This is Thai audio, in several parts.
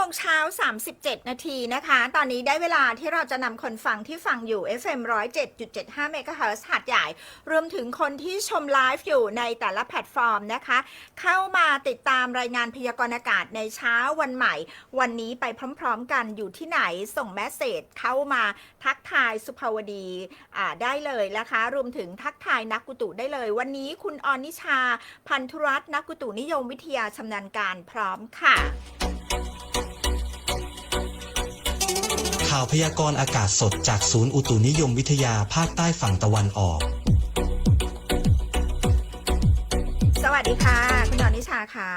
มงเช้า 37 นาทีนะคะ ตอนนี้ได้เวลาที่เราจะนำคนฟังที่ฟังอยู่ FM 107.75 MHz หาดใหญ่ รวมถึงคนที่ชมไลฟ์อยู่ในแต่ละแพลตฟอร์มนะคะ เข้ามาติดตามรายงานพยากรณ์อากาศในเช้าวันใหม่ วันนี้ไปพร้อมๆกันอยู่ที่ไหนส่งแมสเซจเข้ามาทักทายสุภาวดีได้เลยนะคะ รวมถึงทักทายนักกุตุได้เลย วันนี้คุณออนิชา พันธุรัตน์นักกุตุนิยมวิทยาชำนาญการพร้อมค่ะ ข่าวพยากรณ์อากาศสดจากศูนย์อุตุนิยมวิทยาภาคใต้ฝั่งตะวันออก สวัสดีค่ะ คุณออนิชาค่ะ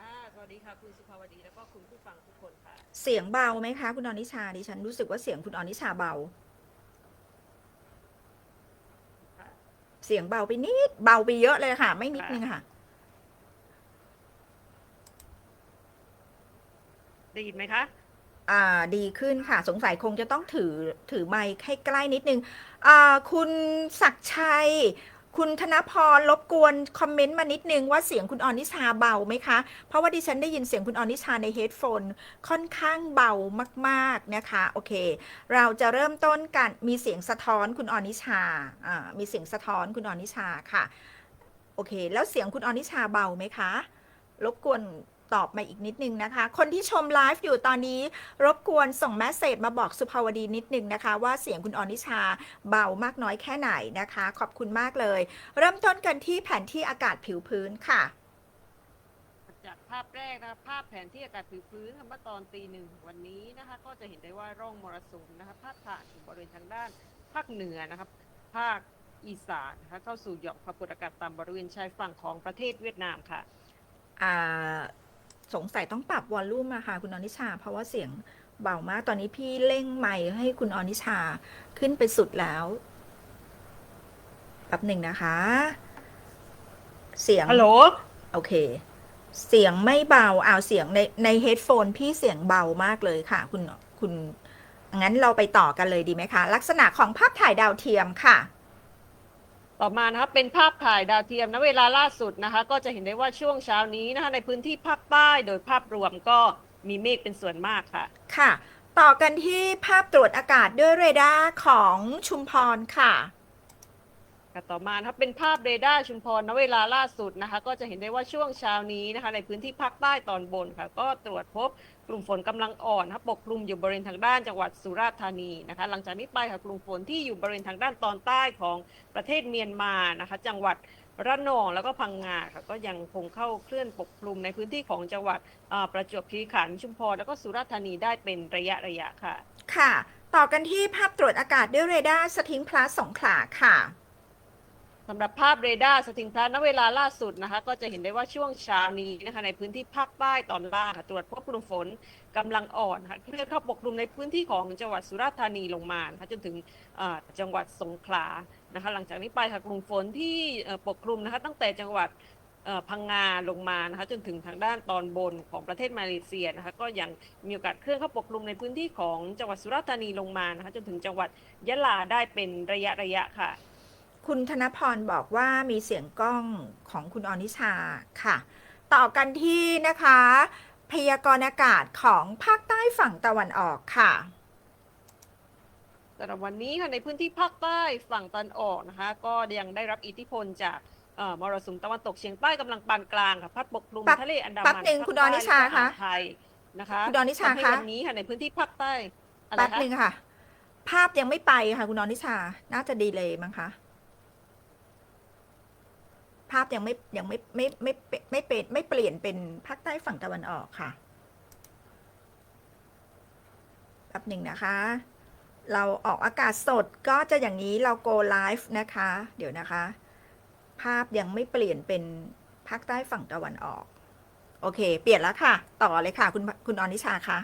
ค่ะสวัสดีค่ะคุณสุภาวดีแล้วก็คุณผู้ฟังทุกคนค่ะ เสียงเบาไหมคะ คุณออนิชาดิฉันรู้สึกว่าเสียงคุณออนิชาเบาค่ะเสียงเบาไปนิด เบาไปเยอะเลยค่ะ ไม่นิดนึงค่ะ ได้ยินไหมคะอ่า ดีขึ้นค่ะ สงสัยคงจะต้องถือถือไมค์ให้ใกล้นิดนึงคุณศักชัย คุณธนพรรบกวนคอมเมนต์มานิดนึงว่าเสียงคุณออนิชาเบาไหมคะ เพราะว่าดิฉันได้ยินเสียงคุณออนิชาในเฮดโฟนค่อนข้างเบามาก ๆ นะคะ โอเค เราจะเริ่มต้นกันมีเสียงสะท้อนคุณออนิชาอ่ามีเสียงสะท้อนคุณออนิชาค่ะ โอเค แล้วเสียงคุณออนิชาเบาไหมคะ รบกวน ตอบมาอีกนิดนึงนะคะ คนที่ชมไลฟ์อยู่ตอนนี้รบกวนส่งแมสเซจมาบอกสุภาวดีนิดนึงนะคะ ว่าเสียงคุณออนิชาเบามากน้อยแค่ไหนนะคะ ขอบคุณมากเลย เริ่มต้นกันที่แผนที่อากาศผิวพื้นค่ะ จากภาพแรกนะคะภาพแผนที่อากาศผิวพื้นค่ะเมื่อตอนตีหนึ่งวันนี้นะคะ ก็จะเห็นได้ว่าร่องมรสุมนะคะพาดผ่านถึงบริเวณทางด้านภาคเหนือนะครับ ภาคอีสานนะคะเข้าสู่หย่อมความกดอากาศต่ำบริเวณชายฝั่งของประเทศเวียดนามค่ะอ่า สงสัยต้องปรับวอลลุ่มอะค่ะคุณออนิชา เพราะว่าเสียงเบามากตอนนี้พี่เร่งไมค์ให้คุณออนิชาขึ้นไปสุดแล้วแป๊บหนึ่งนะคะ เสียงฮัลโหลโอเค เสียงไม่เบาเอาวเสียงในในเฮดโฟนพี่เสียงเบามากเลยค่ะ คุณคุณงั้นเราไปต่อกันเลยดีไหมคะ ลักษณะของภาพถ่ายดาวเทียมค่ะ ต่อมานะครับเป็นภาพถ่ายดาวเทียมณเวลาล่าสุดนะคะ ก็จะเห็นได้ว่าช่วงเช้านี้นะคะในพื้นที่ภาคใต้โดยภาพรวมก็มีเมฆเป็นส่วนมากค่ะ ค่ะ ต่อกันที่ภาพตรวจอากาศด้วยเรดาร์ของชุมพรค่ะ ค่ะต่อมานะครับเป็นภาพเรดาร์ชุมพรณเวลาล่าสุดนะคะ ก็จะเห็นได้ว่าช่วงเช้านี้นะคะ ในพื้นที่ภาคใต้ตอนบนค่ะ ก็ตรวจพบกลุ่มฝนกำลังอ่อนนะครับปกคลุมอยู่บริเวณทางด้านจังหวัดสุราษฎร์ธานีนะคะ หลังจากนี้ไปค่ะกลุ่มฝนที่อยู่บริเวณทางด้านตอนใต้ของประเทศเมียนมานะคะ จังหวัดระนองแล้วก็พังงาค่ะก็ยังคงเข้าเคลื่อนปกคลุมในพื้นที่ของจังหวัดประจวบคีรีขันธ์ชุมพรแล้วก็สุราษฎร์ธานีได้เป็นระยะระยะค่ะ ค่ะ ต่อกันที่ภาพตรวจอากาศด้วยเรดาร์สทิงพลัสสงขลาค่ะ สำหรับภาพเรดาร์สติงพลัสณเวลาล่าสุดนะคะ ก็จะเห็นได้ว่าช่วงเช้านี้นะคะในพื้นที่ภาคใต้ตอนล่างค่ะตรวจพบกลุ่มฝนกำลังอ่อนค่ะเคลื่อนเข้าปกคลุมในพื้นที่ของจังหวัดสุราษฎร์ธานีลงมานะคะจนถึงจังหวัดสงขลานะคะหลังจากนี้ไปค่ะกลุ่มฝนที่ปกคลุมนะคะตั้งแต่จังหวัดพังงาลงมานะคะจนถึงทางด้านตอนบนของประเทศมาเลเซียนะคะก็ยังมีโอกาสเคลื่อนเข้าปกคลุมในพื้นที่ของจังหวัดสุราษฎร์ธานีลงมานะคะจนถึงจังหวัดยะลาได้เป็นระยะระยะค่ะ คุณธนพรบอกว่ามีเสียงกล้องของคุณออนิชาค่ะ ต่อกันที่นะคะ พยากรณ์อากาศของภาคใต้ฝั่งตะวันออกค่ะสำหรับวันนี้ค่ะในพื้นที่ภาคใต้ฝั่งตะวันออกนะคะ ก็ยังได้รับอิทธิพลจากเอ่อมรสุมตะวันตกเฉียงใต้กำลังปานกลางค่ะพัดปกคลุมแป๊บทะเลอันดาแป๊บมันหนึ่งภาคุณใต้ดอนนิชาและก็คะอ่วไทยนะคะคุณดอนนิชาทำให้คะวันนี้ค่ะในพื้นที่ภาคใต้อะไรแป๊บคะหนึ่งค่ะ ภาพยังไม่ไปค่ะ คุณออนิชา น่าจะดีเลยมั้งคะ ภาพยังไม่ยังไม่ไม่ไม่ไม่เป็นไม่เปลี่ยนเป็นภาคใต้ฝั่งตะวันออกค่ะแป๊บหนึ่งนะคะ เราออกอากาศสดก็จะอย่างนี้เรา go live นะคะ เดี๋ยวนะคะ ภาพยังไม่เปลี่ยนเป็นภาคใต้ฝั่งตะวันออก โอเค เปลี่ยนแล้วค่ะ ต่อเลยค่ะ คุณคุณอนิชาคะ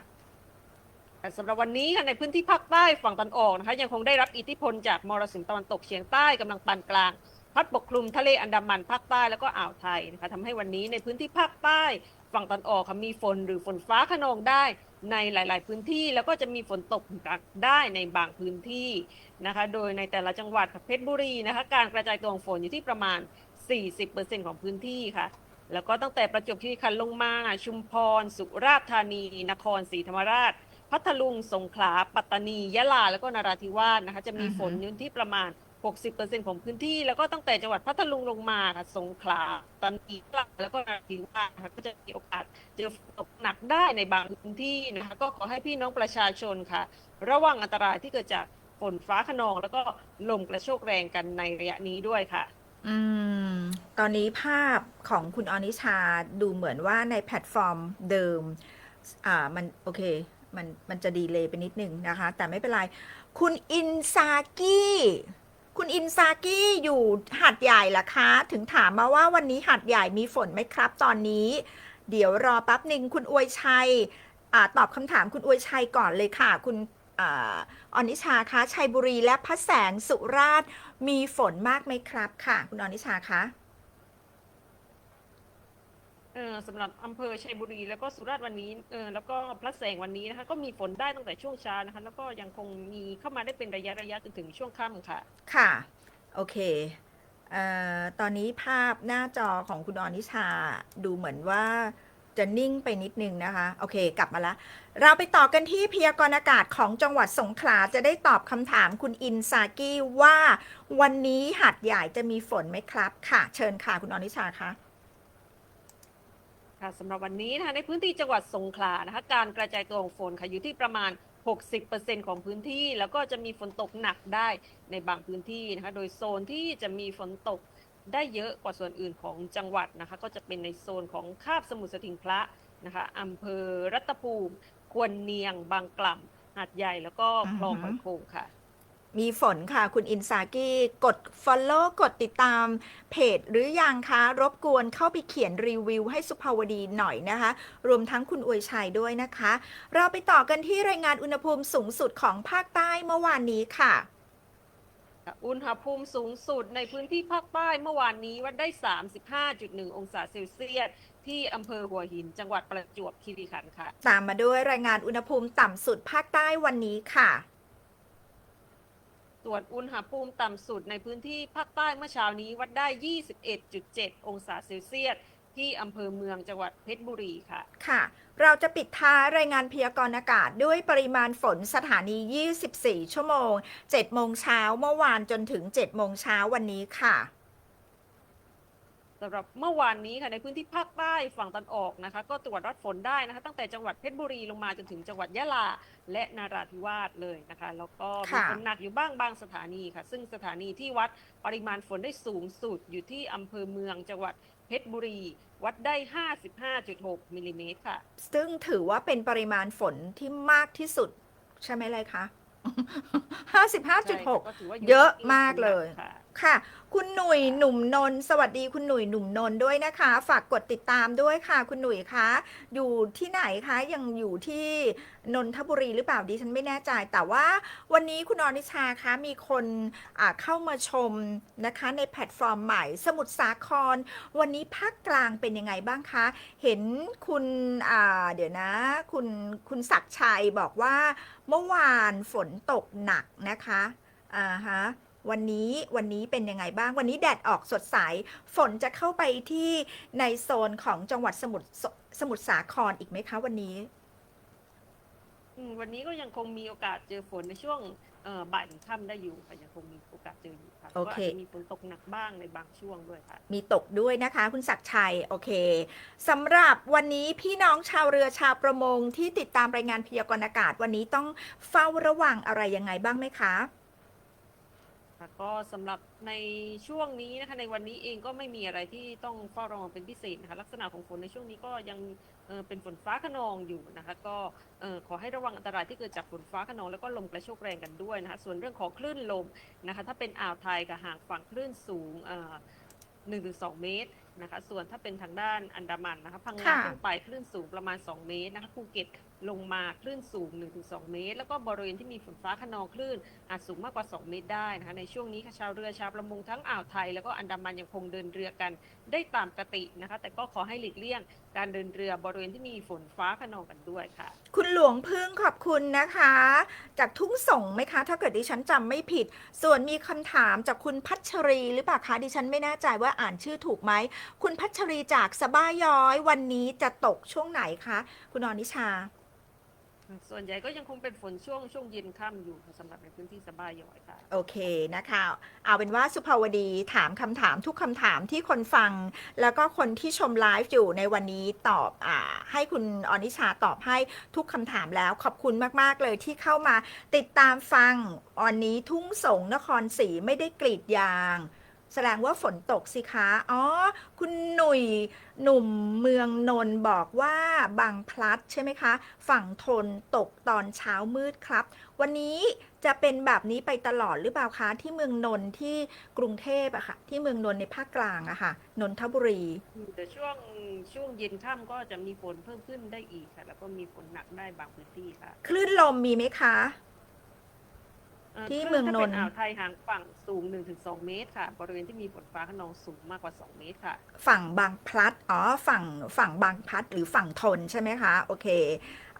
แต่สำหรับวันนี้ค่ะในพื้นที่ภาคใต้ฝั่งตะวันออกนะคะ ยังคงได้รับอิทธิพลจากมรสุมตะวันตกเฉียงใต้กำลังปานกลาง พัดปกคลุมทะเลอันดามันภาคใต้แล้วก็อ่าวไทยนะคะทำให้วันนี้ในพื้นที่ภาคใต้ฝั่งตะวันออกค่ะมีฝนหรือฝนฟ้าขนองได้ในหลาย ๆ พื้นที่แล้วก็จะมีฝนตกหนักได้ในบางพื้นที่นะคะ โดยในแต่ละจังหวัดเพชรบุรีนะคะ การกระจายตัวของฝนอยู่ที่ประมาณ 40%ของพื้นที่ค่ะ แล้วก็ตั้งแต่ประจวบคีรีขันธ์ลงมาชุมพร สุราษฎร์ธานี นครศรีธรรมราช พัทลุงสงขลา ปัตตานี ยะลา แล้วก็นราธิวาสนะคะ จะมีฝนอยู่ที่ประมาณ 60%ของพื้นที่แล้วก็ตั้งแต่จังหวัดพัทลุงลงมาค่ะสงขลาปัตตานียะลาแล้วก็นราธิวาสนะคะก็จะมีโอกาสเจอฝนตกหนักได้ในบางพื้นที่นะคะก็ขอให้พี่น้องประชาชนค่ะ ระวังอันตรายที่เกิดจากฝนฟ้าขนอง แล้วก็ลมกระโชกแรงกันในระยะนี้ด้วยค่ะ อืม ตอนนี้ภาพของคุณอนิชาดูเหมือนว่าในแพลตฟอร์มเดิม อ่ามันโอเค มันมันจะดีเลยไปนิดนึงนะคะ แต่ไม่เป็นไร คุณอินซากี้ คุณอินซากี้อยู่หัดใหญ่ล่ะคะ ถึงถามมาว่าวันนี้หัดใหญ่มีฝนไหมครับ ตอนนี้ เดี๋ยวรอแป๊บหนึ่งคุณอวยชัยอตอบคำถามคุณอวยชัยก่อนเลยค่ะ คุณออนิชาคะชัยบุรีและพระแสงสุราษฎร์มีฝนมากไหมครับค่ะ คุณอนิชาคะ เออสำหรับอำเภอชัยบุรีแล้วก็สุราษฎร์วันนี้เออแล้วก็พระแสงวันนี้นะคะก็มีฝนได้ตั้งแต่ช่วงเช้านะคะ แล้วก็ยังคงมีเข้ามาได้เป็นระยะระยะจนถึงช่วงค่ำค่ะ ค่ะ โอเคเอ่อตอนนี้ภาพหน้าจอของคุณอนิชาดูเหมือนว่าจะนิ่งไปนิดนึงนะคะ โอเค กลับมาละ เราไปต่อกันที่พยากรณ์อากาศของจังหวัดสงขลาจะได้ตอบคำถามคุณอินซากี้ว่า วันนี้หัดใหญ่จะมีฝนไหมครับ ค่ะ เชิญค่ะ คุณอนิชาคะ ค่ะสำหรับวันนี้นะคะในพื้นที่จังหวัดสงขลานะคะการกระจายตัวของฝนค่ะอยู่ที่ประมาณ 60%ของพื้นที่ แล้วก็จะมีฝนตกหนักได้ในบางพื้นที่นะคะโดยโซนที่จะมีฝนตกได้เยอะกว่าส่วนอื่นของจังหวัดนะคะก็จะเป็นในโซนของคาบสมุทรสถิงพระนะคะอำเภอรัตภูมิ ควรเนียง บางกล่ำหาดใหญ่แล้วก็คลองอือหฮึอยโขงค่ะ มีฝนค่ะ คุณอินซากี้ กด Follow กดติดตามเพจหรือยังคะ รบกวนเข้าไปเขียนรีวิวให้สุภาวดีหน่อยนะคะ รวมทั้งคุณอวยชัยด้วยนะคะ เราไปต่อกันที่รายงานอุณหภูมิสูงสุดของภาคใต้เมื่อวานนี้ค่ะ อุณหภูมิสูงสุดในพื้นที่ภาคใต้เมื่อวานนี้วัดได้ 35.1 องศาเซลเซียสที่อำเภอหัวหิน จังหวัดประจวบคีรีขันธ์ค่ะ ตามมาด้วยรายงานอุณหภูมิต่ำสุดภาคใต้วันนี้ค่ะ ส่วนอุณหภูมิต่ำสุดในพื้นที่ภาคใต้เมื่อเช้านี้วัดได้ 21.7 องศาเซลเซียสที่อำเภอเมืองจังหวัดเพชรบุรีค่ะ ค่ะ เราจะปิดท้ายรายงานพยากรณ์อากาศด้วยปริมาณฝนสถานี 24 ชั่วโมง 7 โมงเช้าเมื่อวานจนถึง 7 โมงเช้าวันนี้ค่ะ สำหรับเมื่อวานนี้ค่ะในพื้นที่ภาคใต้ฝั่งตะวันออกนะคะ ก็ตรวจวัดฝนได้นะคะ ตั้งแต่จังหวัดเพชรบุรีลงมาจนถึงจังหวัดยะลาและนาราธิวาสเลยนะคะ แล้วก็มีค่ะฝนหนักอยู่บ้างบางสถานีค่ะ ซึ่งสถานีที่วัดปริมาณฝนได้สูงสุดอยู่ที่อำเภอเมืองจังหวัดเพชรบุรี วัดได้ 55.6มิลลิเมตรค่ะ ซึ่งถือว่าเป็นปริมาณฝนที่มากที่สุด ใช่ไหมเลยคะใช่ค่ะก็55.6ถืว่าเยอะมากเลย ค่ะ คุณหนุ่ยหนุ่มนนท์สวัสดีคุณหนุ่ยหนุ่มนนท์ด้วยนะคะ ฝากกดติดตามด้วยค่ะ คุณหนุ่ยคะอยู่ที่ไหนคะยังอยู่ที่นนทบุรีหรือเปล่าดิฉันไม่แน่ใจ แต่ว่าวันนี้คุณอนิชาคะมีคนเข้ามาชมนะคะในแพลตฟอร์มใหม่ สมุทรสาคร วันนี้ภาคกลางเป็นยังไงบ้างคะ เห็นคุณเดี๋ยวนะ คุณคุณศักชัยบอกว่าเมื่อวานฝนตกหนักนะคะอ่าฮะ วันนี้วันนี้เป็นยังไงบ้าง วันนี้แดดออกสดใส ฝนจะเข้าไปที่ในโซนของจังหวัดสมุทรสสมุทรสาครอีกไหมคะวันนี้ อืมวันนี้ก็ยังคงมีโอกาสเจอฝนในช่วงเอ่อบ่ายถึงค่ำได้อยู่ค่ะยังคงมีโอกาสเจออยู่ค่ะโอเค ก็าจจะมีฝนตกหนักบ้างในบางช่วงด้วยค่ะ มีตกด้วยนะคะ คุณศักดิ์ชัย โอเคสำหรับวันนี้พี่น้องชาวเรือชาวประมงที่ติดตามรายงานพยากรณ์อากาศ วันนี้ต้องเฝ้าระวังอะไรยังไงบ้างไหมคะค่ะ ก็สำหรับในช่วงนี้นะคะในวันนี้เองก็ไม่มีอะไรที่ต้องเฝ้าระวังเป็นพิเศษนะคะลักษณะของฝนในช่วงนี้ก็ยังเอ่อเป็นฝนฟ้าขนองอยู่นะคะ ก็เอ่อขอให้ระวังอันตรายที่เกิดจากฝนฟ้าขนองแล้วก็ลมกระโชกแรงกันด้วยนะคะ ส่วนเรื่องของคลื่นลมนะคะ ถ้าเป็นอ่าวไทยกับห่างฝั่งคลื่นสูงเอ่อ1-2 เมตรนะคะ ส่วนถ้าเป็นทางด้านอันดามันนะคะพังงาค่ะขึ้นไปคลื่นสูงประมาณ 2 เมตรนะคะภูเก็ต ลงมาคลื่นสูง 1-2 เมตร แล้วก็บริเวณที่มีฝนฟ้าขนองคลื่นอาจสูงมากกว่า 2 เมตรได้นะคะในช่วงนี้ชาวเรือชาวประมงทั้งอ่าวไทย แล้วก็อันดามันยังคงเดินเรือกันได้ตามปกตินะคะ แต่ก็ขอให้หลีกเลี่ยง การเดินเรือบริเวณที่มีฝนฟ้าขนองกันด้วยค่ะ คุณหลวงพึ่งขอบคุณนะคะ จากทุ่งส่งไหมคะ ถ้าเกิดดิฉันจำไม่ผิด ส่วนมีคำถามจากคุณพัชรีหรือเปล่าคะดิฉันไม่แน่ใจว่าอ่านชื่อถูกไหมคุณพัชรีจากสบ้าย้อยวันนี้จะตกช่วงไหนคะ คุณอนิชา ส่วนใหญ่ก็ยังคงเป็นฝนช่วงช่วงเย็นค่ำอยู่ค่ะสำหรับในพื้นที่สบาย้อยค่ะ โอเคนะคะ เอาเป็นว่าสุภาวดีถามคำถามทุกคำถามที่คนฟัง แล้วก็คนที่ชมไลฟ์อยู่ในวันนี้ตอบอาให้คุณอนิชาตอบให้ทุกคำถามแล้ว ขอบคุณมาก ๆ เลยที่เข้ามาติดตามฟังวันนี้ทุ่งสงนครศรีไม่ได้กรีดยาง แสดงว่าฝนตกสิคะ อ๋อ คุณหนุ่ยหนุ่มเมืองนนท์บอกว่าบางพลัดใช่ไหมคะ ฝั่งทนตกตอนเช้ามืดครับ วันนี้จะเป็นแบบนี้ไปตลอดหรือเปล่าคะ ที่เมืองนนท์ที่กรุงเทพอะค่ะ ที่เมืองนนท์ในภาคกลางอะค่ะ นนทบุรี แต่ช่วงช่วงเย็นค่ำก็จะมีฝนเพิ่มขึ้นได้อีกค่ะ แล้วก็มีฝนหนักได้บางพื้นที่ค่ะ คลื่นลมมีไหมคะอ่อ ที่คลื่เมืองนนท์ ถ้าเป็นอ่าวไทยห่างฝั่งสูง 1-2 เมตรค่ะ บริเวณที่มีฝนฟ้าขนองสูงมากกว่า 2 เมตรค่ะ ฝั่งบางพลัด อ๋อ ฝั่งฝั่งบางพลัดหรือฝั่งทนใช่ไหมคะ โอเค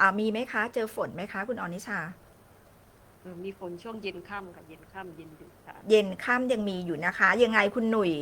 อ่ามีไหมคะ เจอฝนไหมคะ คุณอนิชาเออมีฝนช่วงเย็นค่ำค่ะ เย็นค่ำเย็นดึกค่ะ เย็นค่ำยังมีอยู่นะคะ ยังไงคุณหนุ่ย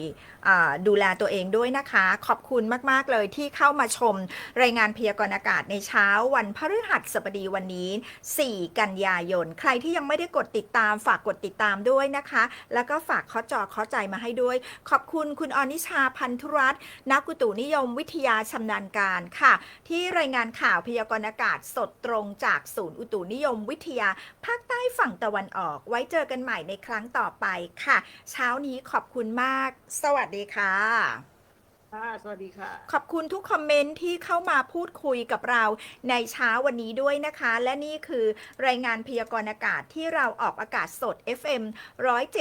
อ่าดูแลตัวเองด้วยนะคะ ขอบคุณมาก ๆ เลยที่เข้ามาชมรายงานพยากรณ์อากาศในเช้าวันพฤหัสบดีวันนี้ 4 กันยายน ใครที่ยังไม่ได้กดติดตามฝากกดติดตามด้วยนะคะ แล้วก็ฝากข้อจอข้อใจมาให้ด้วย ขอบคุณคุณอนิชาพันธุรัตน์นักอุตุนิยมวิทยาชำนาญการค่ะ ที่รายงานข่าวพยากรณ์อากาศสดตรงจากศูนย์อุตุนิยมวิทยาภาคใต้ฝั่งตะวันออก ไว้เจอกันใหม่ในครั้งต่อไปค่ะ เช้านี้ขอบคุณมาก สวัสดีค่ะ ค่ะ สวัสดีค่ะ ขอบคุณทุกคอมเมนต์ที่เข้ามาพูดคุยกับเราในเช้าวันนี้ด้วยนะคะ และนี่คือรายงานพยากรณ์อากาศที่เราออกอากาศสด FM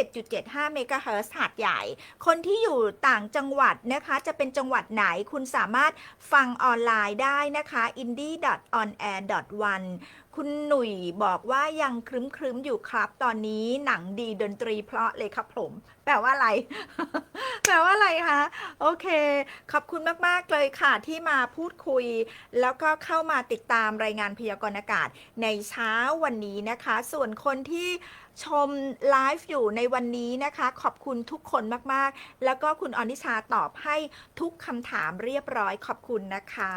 107.75เมกะเฮิรตซ์หาดใหญ่ คนที่อยู่ต่างจังหวัดนะคะ จะเป็นจังหวัดไหนคุณสามารถฟังออนไลน์ได้นะคะ indie.onair.one คุณหนุ่ยบอกว่ายังครึ้มครึ้มอยู่ครับ ตอนนี้หนังดีดนตรีเพราะเลยครับผม แปลว่าอะไร แปลว่าอะไรคะ โอเค ขอบคุณมาก ๆ เลยค่ะที่มาพูดคุย แล้วก็เข้ามาติดตามรายงานพยากรณ์อากาศในเช้าวันนี้นะคะ ส่วนคนที่ ชมไลฟ์อยู่ในวันนี้นะคะ ขอบคุณทุกคนมากๆ แล้วก็คุณอนิชาตอบให้ทุกคำถามเรียบร้อยขอบคุณนะคะ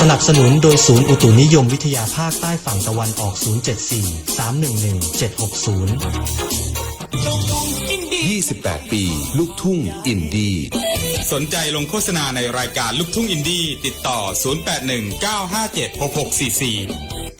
สนับสนุนโดยศูนย์อุตุนิยมวิทยาภาคใต้ฝั่งตะวันออก 074 311 760 28 ปี ลูกทุ่งอินดี้สนใจลงโฆษณาในรายการลูกทุ่งอินดี้ติดต่อ 0819576644